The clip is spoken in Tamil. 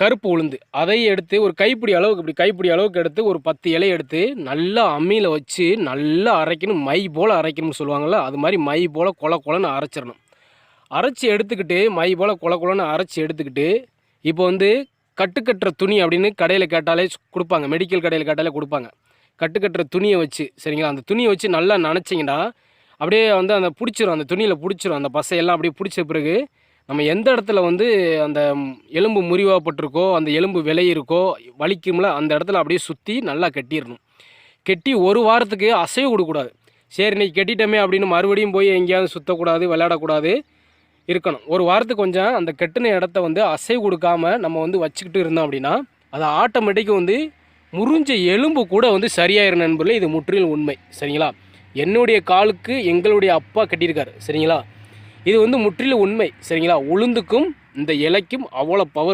கருப்பு உளுந்து. அதை எடுத்து ஒரு கைப்பிடி அளவுக்கு இப்படி கைப்பிடி அளவுக்கு எடுத்து ஒரு பத்து இலையை எடுத்து நல்லா அம்மியில் வச்சு நல்லா அரைக்கணும். மை போல் அரைக்கணும்னு சொல்லுவாங்கள்ல அது மாதிரி மை போல் கொல கொலன்னு அரைச்சிடணும். அரைச்சி எடுத்துக்கிட்டு மை போல் கொல கொலன்னு அரைச்சி எடுத்துக்கிட்டு இப்போ வந்து கட்டுக்கட்டுற துணி அப்படின்னு கடையில் கேட்டாலே கொடுப்பாங்க. மெடிக்கல் கடையில் கேட்டாலே கொடுப்பாங்க. கட்டுக்கட்டுற துணியை வச்சு சரிங்களா? அந்த துணியை வச்சு நல்லா நினச்சிங்கன்னா அப்படியே வந்து அந்த பிடிச்சிரும். அந்த துணியில் பிடிச்சிரும். அந்த பசையெல்லாம் அப்படியே பிடிச்ச பிறகு நம்ம எந்த இடத்துல வந்து அந்த எலும்பு முறிவாகப்பட்டிருக்கோ அந்த எலும்பு விலையிருக்கோ வலிக்கும்ல அந்த இடத்துல அப்படியே சுற்றி நல்லா கட்டிடணும். கெட்டி ஒரு வாரத்துக்கு அசைவு கொடுக்கூடாது சரி இன்றைக்கி கெட்டிட்டோமே அப்படின்னு மறுபடியும் போய் எங்கேயாவது சுற்றக்கூடாது விளையாடக்கூடாது இருக்கணும். ஒரு வாரத்துக்கு கொஞ்சம் அந்த கெட்டின இடத்த வந்து அசைவு கொடுக்காம நம்ம வந்து வச்சுக்கிட்டு இருந்தோம் அப்படின்னா அது ஆட்டோமேட்டிக்காக வந்து முறிஞ்ச எலும்பு கூட வந்து சரியாயிரும் நண்பர்களே இது முற்றிலும் உண்மை. சரிங்களா? என்னுடைய காலுக்கு எங்களுடைய அப்பா கட்டியிருக்காரு. சரிங்களா? இது வந்து முற்றிலும் உண்மை சரிங்களா? உளுந்துக்கும் இந்த இலைக்கும் அவ்வளோ பவர்